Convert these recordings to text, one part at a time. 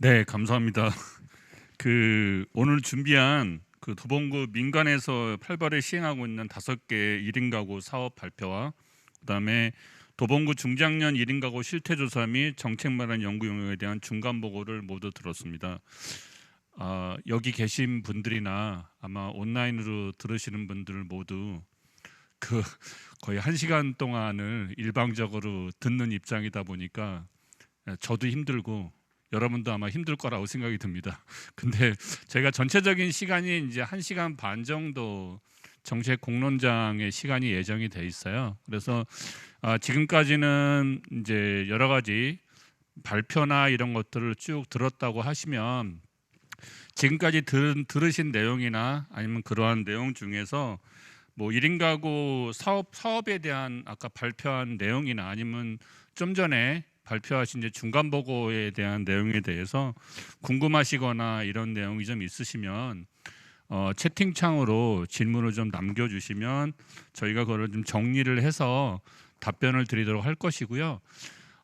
네, 감사합니다. 그 오늘 준비한 그 도봉구 민간에서 활발히 시행하고 있는 다섯 개 1인 가구 사업 발표와 그다음에 도봉구 중장년 1인 가구 실태 조사 및 정책 마련 연구 용역에 대한 중간 보고를 모두 들었습니다. 아, 여기 계신 분들이나 아마 온라인으로 들으시는 분들 모두 그 거의 한 시간 동안을 일방적으로 듣는 입장이다 보니까 저도 힘들고 여러분도 아마 힘들 거라고 생각이 듭니다. 근데 제가 전체적인 시간이 이제 한 시간 반 정도 정책 공론장의 시간이 예정이 돼 있어요. 그래서 아, 지금까지는 이제 여러 가지 발표나 이런 것들을 쭉 들었다고 하시면 지금까지 들, 들으신 내용이나 아니면 그러한 내용 중에서 뭐 1인 가구 사업 사업에 대한 아까 발표한 내용이나 아니면 좀 전에 발표하신 이제 중간 보고에 대한 내용에 대해서 궁금하시거나 이런 내용이 좀 있으시면 어, 채팅창으로 질문을 좀 남겨주시면 저희가 그걸 좀 정리를 해서 답변을 드리도록 할 것이고요.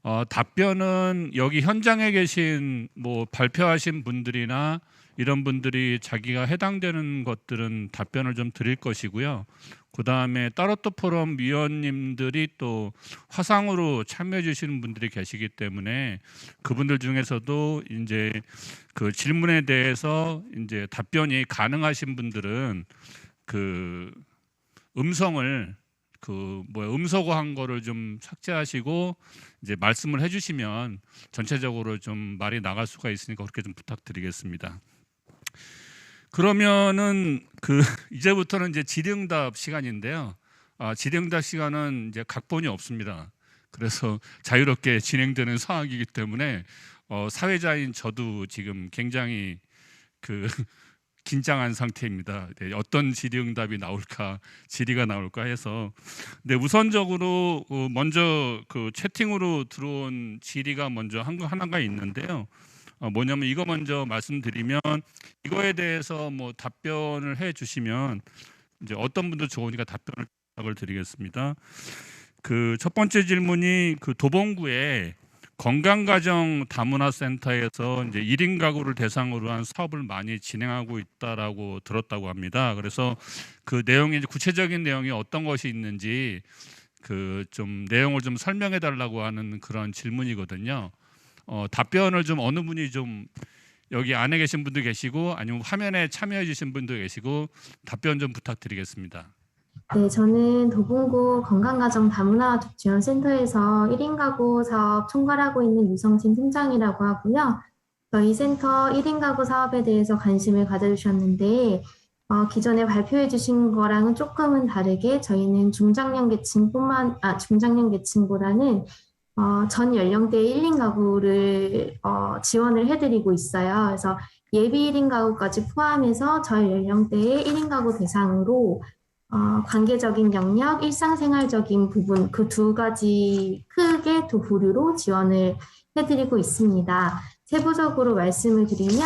어, 답변은 여기 현장에 계신 뭐 발표하신 분들이나 이런 분들이 자기가 해당되는 것들은 답변을 좀 드릴 것이고요. 그 다음에 따로또 포럼 위원님들이 또 화상으로 참여해 주시는 분들이 계시기 때문에 그분들 중에서도 이제 그 질문에 대해서 이제 답변이 가능하신 분들은 그 음성을 그 뭐야 음소거한 거를 좀 삭제하시고 이제 말씀을 해주시면 전체적으로 좀 말이 나갈 수가 있으니까 그렇게 좀 부탁드리겠습니다. 그러면은 그 이제부터는 이제 질의응답 시간인데요. 아, 질의응답 시간은 이제 각본이 없습니다. 그래서 자유롭게 진행되는 상황이기 때문에 어, 사회자인 저도 지금 굉장히 그 긴장한 상태입니다. 네, 어떤 질의응답이 나올까, 질의가 나올까 해서. 근데 우선적으로 어, 먼저 그 채팅으로 들어온 질의가 먼저 한 거 하나가 있는데요. 어, 뭐냐면 이거 먼저 말씀드리면 이거에 대해서 뭐 답변을 해 주시면 이제 어떤 분도 좋으니까 답변을 부탁을 드리겠습니다. 그 첫 번째 질문이 그 도봉구에 건강가정 다문화 센터에서 이제 1인 가구를 대상으로 한 사업을 많이 진행하고 있다라고 들었다고 합니다. 그래서 그 내용이 구체적인 내용이 어떤 것이 있는지 그 좀 내용을 좀 설명해 달라고 하는 그런 질문이거든요. 어, 답변을 좀 어느 분이 좀 여기 안에 계신 분도 계시고 아니면 화면에 참여해 주신 분도 계시고 답변 좀 부탁드리겠습니다. 네, 저는 도봉구 건강가정 다문화 지원센터에서 1인 가구 사업 총괄하고 있는 유성진 팀장이라고 하고요. 저희 센터 1인 가구 사업에 대해서 관심을 가져주셨는데 어, 기존에 발표해 주신 거랑은 조금은 다르게 저희는 중장년 계층뿐만 아 중장년 계층보다는 어, 전 연령대 1인 가구를 어, 지원을 해드리고 있어요. 그래서 예비 1인 가구까지 포함해서 전 연령대의 1인 가구 대상으로 어, 관계적인 영역, 일상생활적인 부분 그 두 가지 크게 두 부류로 지원을 해드리고 있습니다. 세부적으로 말씀을 드리면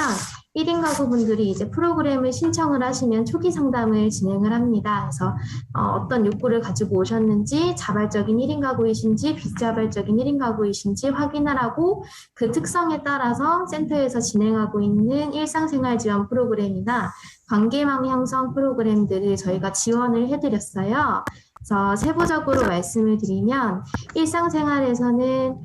1인 가구분들이 이제 프로그램을 신청을 하시면 초기 상담을 진행을 합니다. 그래서 어, 떤 욕구를 가지고 오셨는지 자발적인 1인 가구이신지 비자발적인 1인 가구이신지 확인하라고 그 특성에 따라서 센터에서 진행하고 있는 일상생활 지원 프로그램이나 관계망 형성 프로그램들을 저희가 지원을 해드렸어요. 그래서 세부적으로 말씀을 드리면 일상생활에서는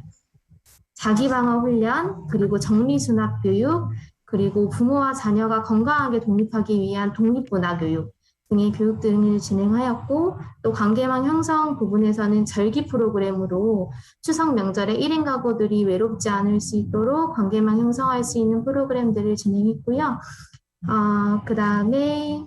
자기방어 훈련, 그리고 정리수납 교육, 그리고 부모와 자녀가 건강하게 독립하기 위한 독립문화 교육 등의 교육 등을 진행하였고 또 관계망 형성 부분에서는 절기 프로그램으로 추석 명절에 1인 가구들이 외롭지 않을 수 있도록 관계망 형성할 수 있는 프로그램들을 진행했고요. 어, 그 다음에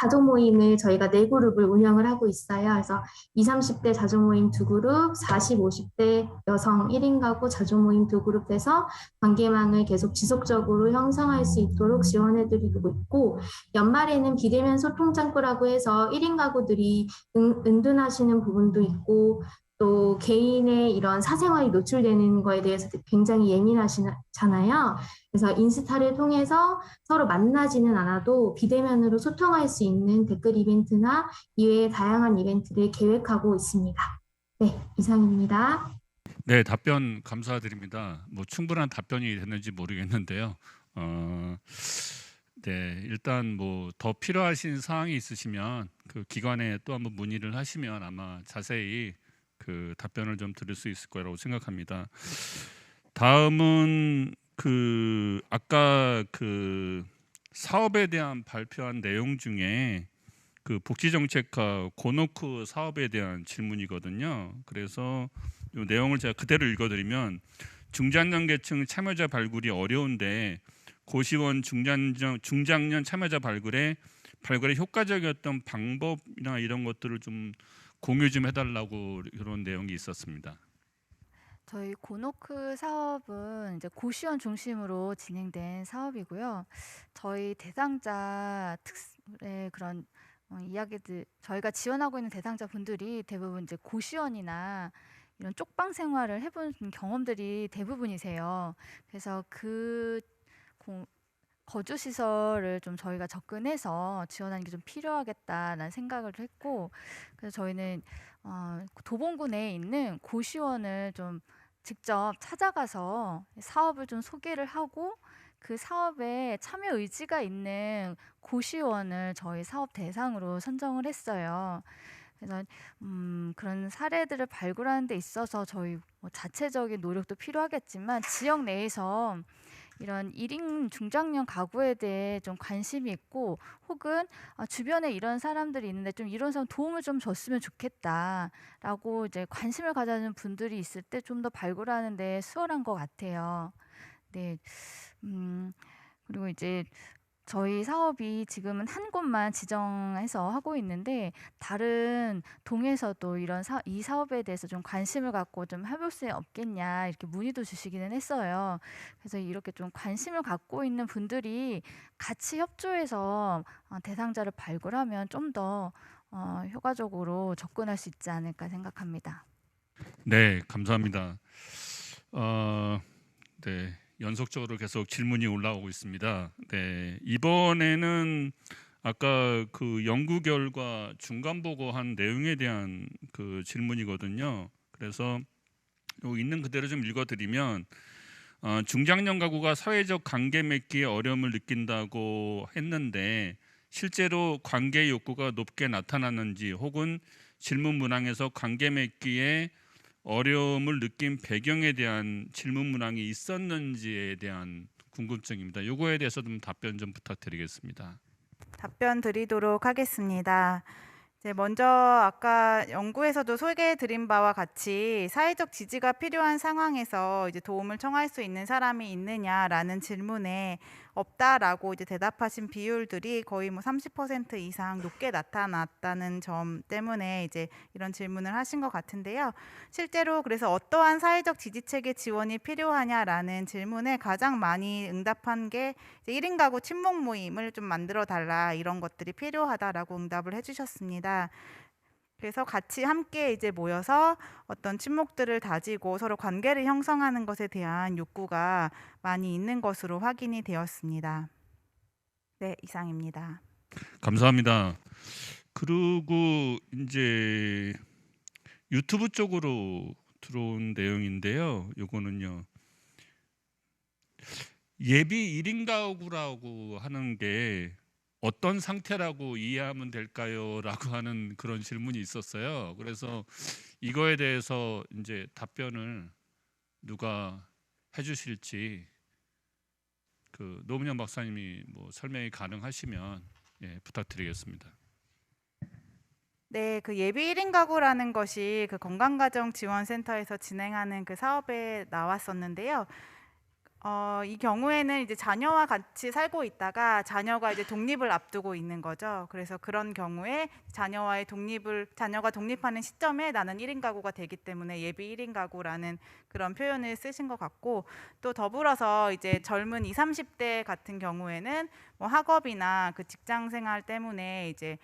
자조 모임을 저희가 네 그룹을 운영을 하고 있어요. 그래서 20, 30대 자조 모임 두 그룹, 40, 50대 여성 1인 가구 자조 모임 두 그룹에서 관계망을 계속 지속적으로 형성할 수 있도록 지원해 드리고 있고 연말에는 비대면 소통 창구라고 해서 1인 가구들이 은, 은둔하시는 부분도 있고 또 개인의 이런 사생활이 노출되는 거에 대해서 굉장히 예민하시잖아요. 그래서 인스타를 통해서 서로 만나지는 않아도 비대면으로 소통할 수 있는 댓글 이벤트나 이외의 다양한 이벤트를 계획하고 있습니다. 네, 이상입니다. 네, 답변 감사드립니다. 뭐 충분한 답변이 됐는지 모르겠는데요. 어, 네, 일단 뭐 더 필요하신 사항이 있으시면 그 기관에 또 한번 문의를 하시면 아마 자세히 그 답변을 좀 들을 수 있을 거라고 생각합니다. 다음은 그 아까 그 사업에 대한 발표한 내용 중에 그 복지정책과 고노크 사업에 대한 질문이거든요. 그래서 이 내용을 제가 그대로 읽어드리면 중장년계층 참여자 발굴이 어려운데 고시원 중장년 중장년 참여자 발굴에 발굴에 효과적이었던 방법이나 이런 것들을 좀 공유 좀 해달라고 그런 내용이 있었습니다. 저희 고노크 사업은 이제 고시원 중심으로 진행된 사업이고요. 저희 대상자 특의 그런 어, 이야기들 저희가 지원하고 있는 대상자 분들이 대부분 이제 고시원이나 이런 쪽방 생활을 해본 경험들이 대부분이세요. 그래서 그 고- 거주 시설을 좀 저희가 접근해서 지원하는 게 좀 필요하겠다라는 생각을 했고, 그래서 저희는 어, 도봉구 내에 있는 고시원을 좀 직접 찾아가서 사업을 좀 소개를 하고 그 사업에 참여 의지가 있는 고시원을 저희 사업 대상으로 선정을 했어요. 그래서 음, 그런 사례들을 발굴하는 데 있어서 저희 뭐 자체적인 노력도 필요하겠지만 지역 내에서 이런 1인 중장년 가구에 대해 좀 관심이 있고 혹은 아, 주변에 이런 사람들이 있는데 좀 이런 사람 도움을 좀 줬으면 좋겠다라고 이제 관심을 가져는 분들이 있을 때 좀 더 발굴하는 데 수월한 것 같아요. 네. 음, 그리고 이제 저희 사업이 지금은 한 곳만 지정해서 하고 있는데 다른 동에서도 이런 사, 이 사업에 대해서 좀 관심을 갖고 좀 해볼 수 없겠냐 이렇게 문의도 주시기는 했어요. 그래서 이렇게 좀 관심을 갖고 있는 분들이 같이 협조해서 어, 대상자를 발굴하면 좀 더 어, 효과적으로 접근할 수 있지 않을까 생각합니다. 네, 감사합니다. 어, 네, 연속적으로 계속 질문이 올라오고 있습니다. 네, 이번에는 아까 그 연구 결과 중간 보고한 내용에 대한 그 질문이거든요. 그래서 요 있는 그대로 좀 읽어드리면 어, 중장년 가구가 사회적 관계 맺기에 어려움을 느낀다고 했는데 실제로 관계 욕구가 높게 나타났는지 혹은 질문 문항에서 관계 맺기에 어려움을 느낀 배경에 대한 질문 문항이 있었는지에 대한 궁금증입니다. 요거에 대해서 좀 답변 좀 부탁드리겠습니다. 답변 드리도록 하겠습니다. 먼저 아까 연구에서도 소개해 드린 바와 같이 사회적 지지가 필요한 상황에서 이제 도움을 청할 수 있는 사람이 있느냐라는 질문에 없다라고 이제 대답하신 비율들이 거의 뭐 30% 이상 높게 나타났다는 점 때문에 이제 이런 질문을 하신 것 같은데요. 실제로 그래서 어떠한 사회적 지지 체계 지원이 필요하냐라는 질문에 가장 많이 응답한 게 이제 1인 가구 친목 모임을 좀 만들어 달라 이런 것들이 필요하다라고 응답을 해주셨습니다. 그래서 같이 함께 이제 모여서 어떤 친목들을 다지고 서로 관계를 형성하는 것에 대한 욕구가 많이 있는 것으로 확인이 되었습니다. 네, 이상입니다. 감사합니다. 그리고 이제 유튜브 쪽으로 들어온 내용인데요. 요거는요. 예비 1인 가구라고 하는 게 어떤 상태라고 이해하면 될까요? 라고 하는 그런 질문이 있었어요. 그래서 이거에 대해서 이제 답변을 누가 해 주실지 그 노문현 박사님이 뭐 설명이 가능하시면 예, 부탁드리겠습니다. 네, 그 예비 1인 가구라는 것이 그 건강가정 지원센터에서 진행하는 그 사업에 나왔었는데요. 어, 이 경우에는 이제 자녀와 같이 살고 있다가 자녀가 이제 독립을 앞두고 있는 거죠. 그래서 그런 경우에 자녀와의 독립을 자녀가 독립하는 시점에 나는 1인 가구가 되기 때문에 예비 1인 가구라는 그런 표현을 쓰신 것 같고 또 더불어서 이제 젊은 20, 30대 같은 경우에는 뭐 학업이나 그 직장 생활 때문에 이제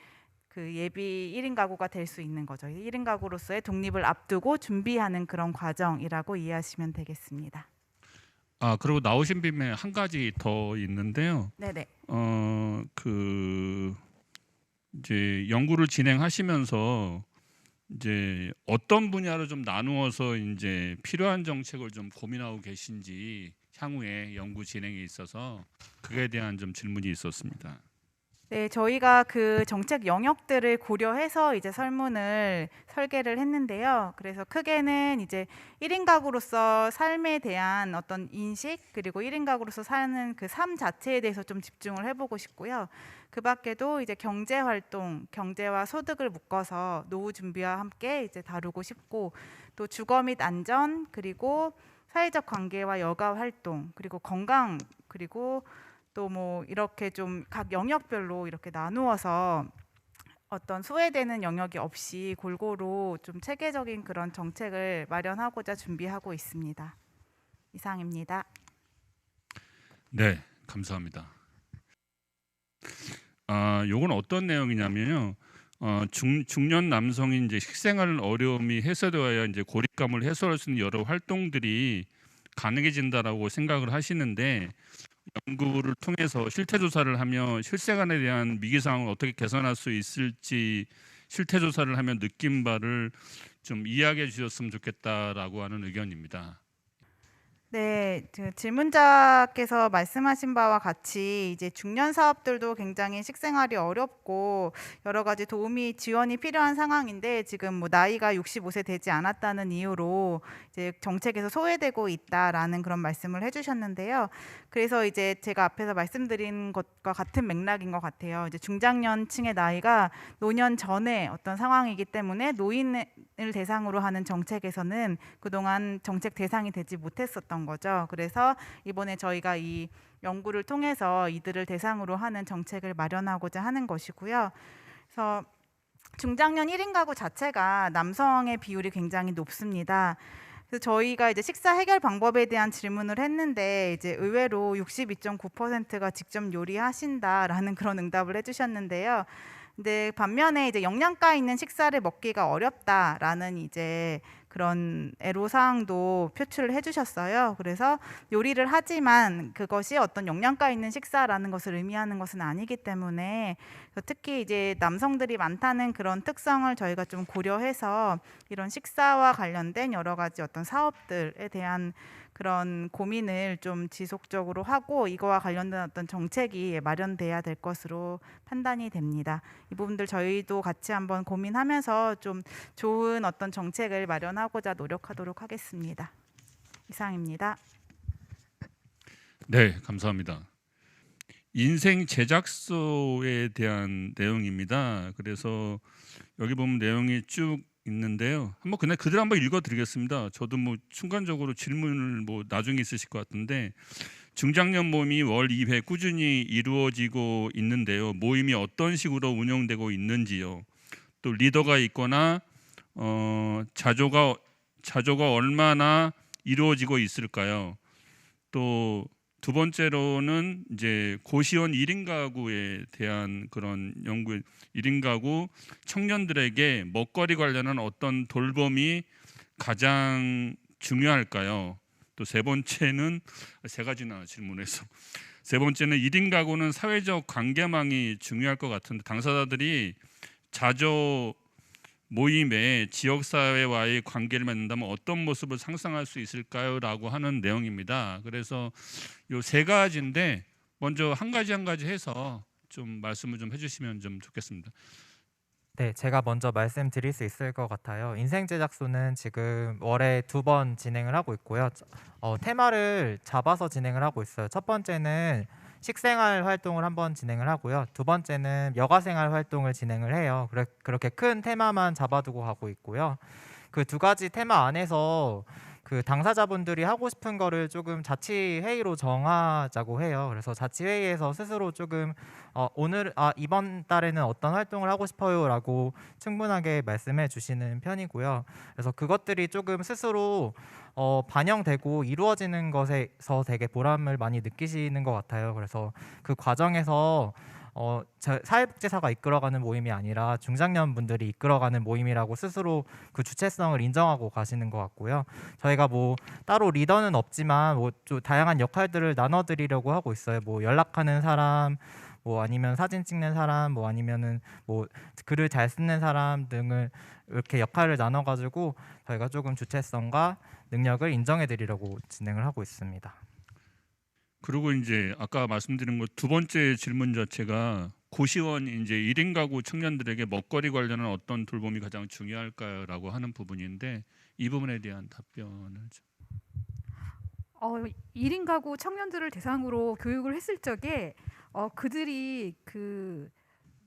그 예비 1인 가구가 될 수 있는 거죠. 1인 가구로서의 독립을 앞두고 준비하는 그런 과정이라고 이해하시면 되겠습니다. 아 그리고 나오신 김에 한 가지 더 있는데요. 네네. 어그 이제 연구를 진행하시면서 이제 어떤 분야로 좀 나누어서 이제 필요한 정책을 좀 고민하고 계신지 향후에 연구 진행에 있어서 그에 대한 좀 질문이 있었습니다. 네, 저희가 그 정책 영역들을 고려해서 이제 설문을 설계를 했는데요. 그래서 크게는 이제 1인 가구로서 삶에 대한 어떤 인식 그리고 1인 가구로서 사는 그 삶 자체에 대해서 좀 집중을 해보고 싶고요. 그 밖에도 이제 경제 활동, 경제와 소득을 묶어서 노후 준비와 함께 이제 다루고 싶고 또 주거 및 안전 그리고 사회적 관계와 여가 활동 그리고 건강 그리고 또 뭐 이렇게 좀 각 영역별로 이렇게 나누어서 어떤 소외되는 영역이 없이 골고루 좀 체계적인 그런 정책을 마련하고자 준비하고 있습니다. 이상입니다. 네, 감사합니다. 아, 요건 어떤 내용이냐면요. 어, 중, 중년 남성이 이제 식생활 어려움이 해소되어야 이제 고립감을 해소할 수 있는 여러 활동들이 가능해진다라고 생각을 하시는데 연구를 통해서 실태 조사를 하며 실생활에 대한 위기 상황을 어떻게 개선할 수 있을지 실태 조사를 하며 느낀 바를 좀 이야기해 주셨으면 좋겠다라고 하는 의견입니다. 네, 그 질문자께서 말씀하신 바와 같이 이제 중년 사업들도 굉장히 식생활이 어렵고 여러 가지 도움이 지원이 필요한 상황인데 지금 뭐 나이가 65세 되지 않았다는 이유로 이제 정책에서 소외되고 있다라는 그런 말씀을 해주셨는데요. 그래서 이제 제가 앞에서 말씀드린 것과 같은 맥락인 것 같아요. 이제 중장년층의 나이가 노년 전에 어떤 상황이기 때문에 노인을 대상으로 하는 정책에서는 그동안 정책 대상이 되지 못했었던 거죠. 그래서 이번에 저희가 이 연구를 통해서 이들을 대상으로 하는 정책을 마련하고자 하는 것이고요. 그래서 중장년 1인 가구 자체가 남성의 비율이 굉장히 높습니다. 그래서 저희가 이제 식사 해결 방법에 대한 질문을 했는데 이제 의외로 62.9%가 직접 요리하신다라는 그런 응답을 해주셨는데요. 근데 반면에 이제 영양가 있는 식사를 먹기가 어렵다라는 이제 그런 애로사항도 표출을 해주셨어요. 그래서 요리를 하지만 그것이 어떤 영양가 있는 식사라는 것을 의미하는 것은 아니기 때문에 특히 이제 남성들이 많다는 그런 특성을 저희가 좀 고려해서 이런 식사와 관련된 여러 가지 어떤 사업들에 대한 그런 고민을 좀 지속적으로 하고 이거와 관련된 어떤 정책이 마련돼야 될 것으로 판단이 됩니다. 이 부분들 저희도 같이 한번 고민하면서 좀 좋은 어떤 정책을 마련하고자 노력하도록 하겠습니다. 이상입니다. 네, 감사합니다. 인생 제작소에 대한 내용입니다. 그래서 여기 보면 내용이 쭉 있는데요. 한번 그냥 그대로 한번 읽어드리겠습니다. 저도 뭐 순간적으로 질문을 뭐 나중에 있으실 것 같은데 중장년 모임이 월 2회 꾸준히 이루어지고 있는데요. 모임이 어떤 식으로 운영되고 있는지요. 또 리더가 있거나 어, 자조가 자조가 얼마나 이루어지고 있을까요? 또 두 번째로는 이제 고시원 1인 가구에 대한 그런 연구 1인 가구 청년들에게 먹거리 관련한 어떤 돌봄이 가장 중요할까요? 또 세 번째는 세 가지나 질문해서 세 번째는 1인 가구는 사회적 관계망이 중요할 것 같은데 당사자들이 자조 모임에 지역 사회와의 관계를 맺는다면 어떤 모습을 상상할 수 있을까요?라고 하는 내용입니다. 그래서 요 세 가지인데 먼저 한 가지 한 가지 해서 좀 말씀을 좀 해주시면 좀 좋겠습니다. 네, 제가 먼저 말씀드릴 수 있을 것 같아요. 인생 제작소는 지금 월에 두 번 진행을 하고 있고요. 어, 테마를 잡아서 진행을 하고 있어요. 첫 번째는 식생활 활동을 한번 진행을 하고요. 두 번째는 여가생활 활동을 진행을 해요. 그래, 그렇게 큰 테마만 잡아두고 가고 있고요. 그 두 가지 테마 안에서 그 당사자분들이 하고 싶은 거를 조금 자치 회의로 정하자고 해요. 그래서 자치 회의에서 스스로 조금 어, 오늘 아 이번 달에는 어떤 활동을 하고 싶어요라고 충분하게 말씀해 주시는 편이고요. 그래서 그것들이 조금 스스로 어, 반영되고 이루어지는 것에서 되게 보람을 많이 느끼시는 것 같아요. 그래서 그 과정에서 어, 저- 사회복지사가 이끌어가는 모임이 아니라 중장년 분들이 이끌어가는 모임이라고 스스로 그 주체성을 인정하고 가시는 것 같고요. 저희가 뭐 따로 리더는 없지만 뭐 좀 다양한 역할들을 나눠드리려고 하고 있어요. 뭐 연락하는 사람, 뭐 아니면 사진 찍는 사람, 뭐 아니면은 뭐 글을 잘 쓰는 사람 등을 이렇게 역할을 나눠 가지고 저희가 조금 주체성과 능력을 인정해 드리려고 진행을 하고 있습니다. 그리고 이제 아까 말씀드린 것 두 번째 질문 자체가 고시원 이제 1인 가구 청년들에게 먹거리 관련한 어떤 돌봄이 가장 중요할까요라고 하는 부분인데 이 부분에 대한 답변을 좀. 어, 1인 가구 청년들을 대상으로 교육을 했을 적에 어, 그들이 그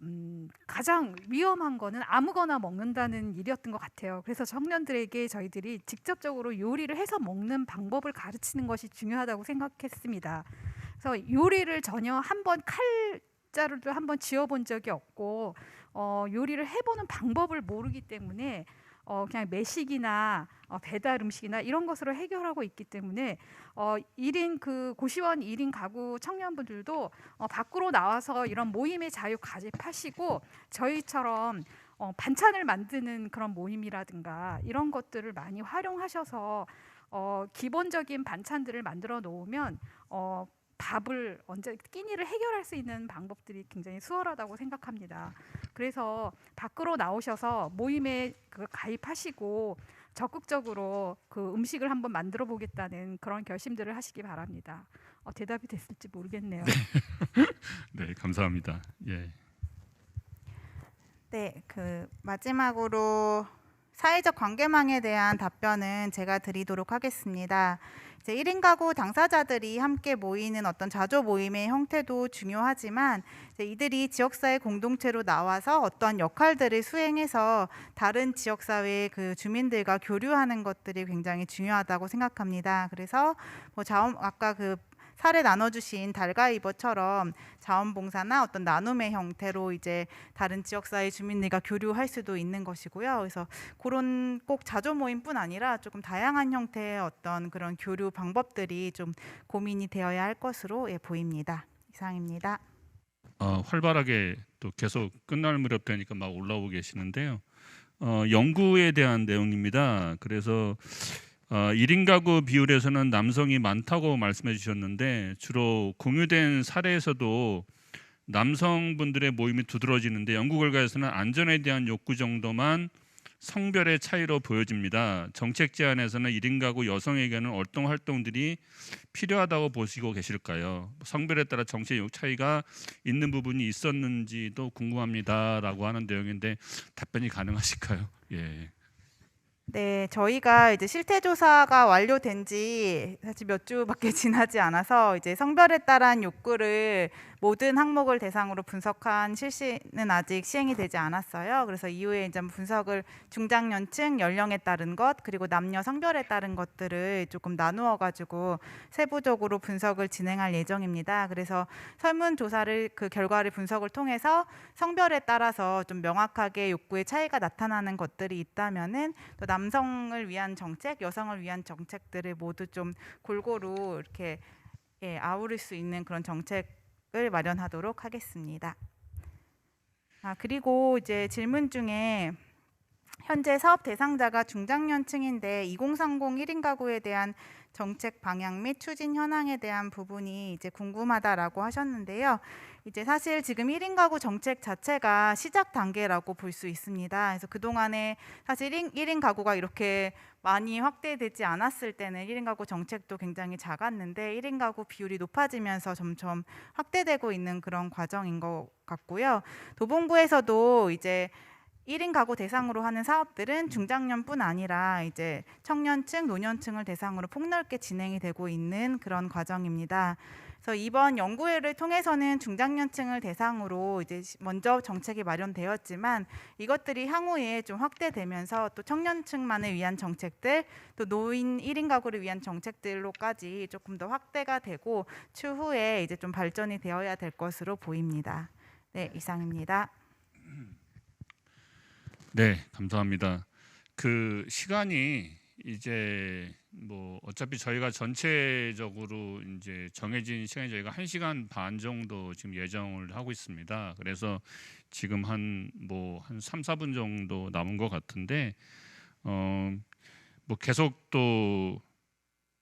음, 가장 위험한 거는 아무거나 먹는다는 일이었던 것 같아요. 그래서 청년들에게 저희들이 직접적으로 요리를 해서 먹는 방법을 가르치는 것이 중요하다고 생각했습니다. 그래서 요리를 전혀 한번 칼자루도 한번 지어본 적이 없고 어, 요리를 해보는 방법을 모르기 때문에 어, 그냥 매식이나 어, 배달 음식이나 이런 것으로 해결하고 있기 때문에 어, 1인 그 고시원 1인 가구 청년분들도 어, 밖으로 나와서 이런 모임의 자유 가집하시고 저희처럼 어, 반찬을 만드는 그런 모임이라든가 이런 것들을 많이 활용하셔서 어, 기본적인 반찬들을 만들어 놓으면 어, 밥을 언제 끼니를 해결할 수 있는 방법들이 굉장히 수월하다고 생각합니다. 그래서 밖으로 나오셔서 모임에 그 가입하시고 적극적으로 그 음식을 한번 만들어 보겠다는 그런 결심들을 하시기 바랍니다. 어, 대답이 됐을지 모르겠네요. 네, 감사합니다. 예. 네, 그 마지막으로 사회적 관계망에 대한 답변은 제가 드리도록 하겠습니다. 이제 1인 가구 당사자들이 함께 모이는 어떤 자조 모임의 형태도 중요하지만 이들이 지역사회 공동체로 나와서 어떠한 역할들을 수행해서 다른 지역사회 그 주민들과 교류하는 것들이 굉장히 중요하다고 생각합니다. 그래서 뭐 자원 아까 그 사례 나눠주신 달가이버처럼 자원봉사나 어떤 나눔의 형태로 이제 다른 지역사회 주민들과 교류할 수도 있는 것이고요. 그래서 그런 꼭 자조 모임뿐 아니라 조금 다양한 형태의 어떤 그런 교류 방법들이 좀 고민이 되어야 할 것으로 예, 보입니다. 이상입니다. 어, 활발하게 또 계속 끝날 무렵 되니까 막 올라오고 계시는데요. 어, 연구에 대한 내용입니다. 그래서 어, 1인 가구 비율에서는 남성이 많다고 말씀해 주셨는데 주로 공유된 사례에서도 남성분들의 모임이 두드러지는데 연구 결과에서는 안전에 대한 욕구 정도만 성별의 차이로 보여집니다. 정책 제안에서는 1인 가구 여성에게는 어떤 활동들이 필요하다고 보시고 계실까요? 성별에 따라 정책 요 차이가 있는 부분이 있었는지도 궁금합니다라고 하는 내용인데 답변이 가능하실까요? 예. 네, 저희가 이제 실태 조사가 완료된 지 사실 몇 주밖에 지나지 않아서 이제 성별에 따른 욕구를 모든 항목을 대상으로 분석한 실시는 아직 시행이 되지 않았어요. 그래서 이후에 이제 분석을 중장년층 연령에 따른 것 그리고 남녀 성별에 따른 것들을 조금 나누어 가지고 세부적으로 분석을 진행할 예정입니다. 그래서 설문 조사를 그 결과를 분석을 통해서 성별에 따라서 좀 명확하게 욕구의 차이가 나타나는 것들이 있다면은 또 남성을 위한 정책, 여성을 위한 정책들을 모두 좀 골고루 이렇게 예, 아우를 수 있는 그런 정책을 마련하도록 하겠습니다. 아, 그리고 이제 질문 중에 현재 사업 대상자가 중장년층인데 2030 1인 가구에 대한 정책 방향 및 추진 현황에 대한 부분이 이제 궁금하다라고 하셨는데요. 이제 사실 지금 1인 가구 정책 자체가 시작 단계라고 볼 수 있습니다. 그래서 그동안에 사실 1인, 1인 가구가 이렇게 많이 확대되지 않았을 때는 1인 가구 정책도 굉장히 작았는데 1인 가구 비율이 높아지면서 점점 확대되고 있는 그런 과정인 것 같고요. 도봉구에서도 이제 1인 가구 대상으로 하는 사업들은 중장년뿐 아니라 이제 청년층, 노년층을 대상으로 폭넓게 진행이 되고 있는 그런 과정입니다. 그래서 이번 연구회를 통해서는 중장년층을 대상으로 이제 시- 먼저 정책이 마련되었지만 이것들이 향후에 좀 확대되면서 또 청년층만을 위한 정책들, 또 노인 1인 가구를 위한 정책들로까지 조금 더 확대가 되고 추후에 이제 좀 발전이 되어야 될 것으로 보입니다. 네, 이상입니다. 네, 감사합니다. 그 시간이 이제 뭐 어차피 저희가 전체적으로 이제 정해진 시간이 저희가 1시간 반 정도 지금 예정을 하고 있습니다. 그래서 지금 한 뭐한 3, 4분 정도 남은 것 같은데 어 뭐 계속 또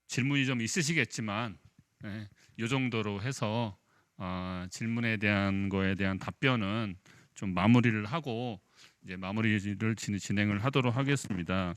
질문이 좀 있으시겠지만 예, 요 정도로 해서 아, 질문에 대한 거에 대한 답변은 좀 마무리를 하고 이제 마무리를 진- 진행을 하도록 하겠습니다.